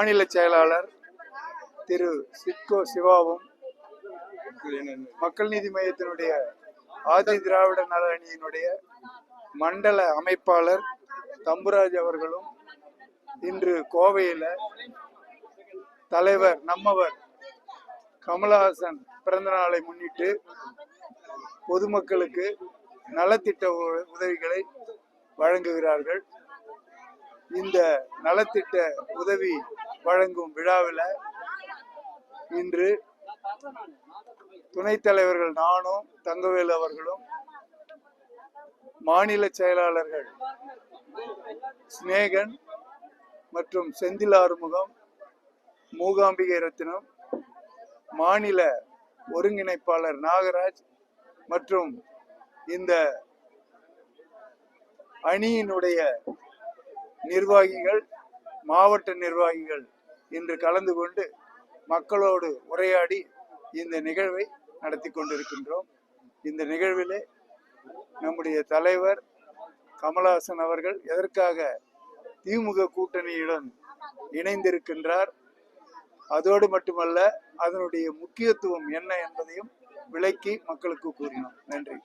மாநில செயலாளர் திரு சிட்கோ சிவாவும் மக்கள் நீதி மையத்தினுடைய ஆதி திராவிட நல அணியினுடைய மண்டல அமைப்பாளர் தம்புராஜ் அவர்களும் இன்று கோவையில் தலைவர் நம்மவர் கமலஹாசன் பிறந்த நாளை முன்னிட்டு பொதுமக்களுக்கு நலத்திட்ட உ- உதவிகளை வழங்குகிறார்கள். இந்த நலத்திட்ட உதவி வழங்கும் விழாவில் இன்று துணைத் தலைவர்கள் நானும் தங்கவேலு அவர்களும் மாநில செயலாளர்கள் சினேகன் மற்றும் செந்தில் ஆறுமுகம் மூகாம்பிகை ரத்தினம் மாநில ஒருங்கிணைப்பாளர் நாகராஜ் மற்றும் இந்த அணியினுடைய நிர்வாகிகள் மாவட்ட நிர்வாகிகள் இன்று கலந்து கொண்டு மக்களோடு உரையாடி இந்த நிகழ்வை நடத்தி கொண்டிருக்கின்றோம். இந்த நிகழ்விலே நம்முடைய தலைவர் கமலஹாசன் அவர்கள் எதற்காக திமுக கூட்டணியுடன் இணைந்திருக்கின்றார்? அதோடு மட்டுமல்ல அதனுடைய முக்கியத்துவம் என்ன என்பதையும் விளக்கி மக்களுக்கு கூறினோம். நன்றி.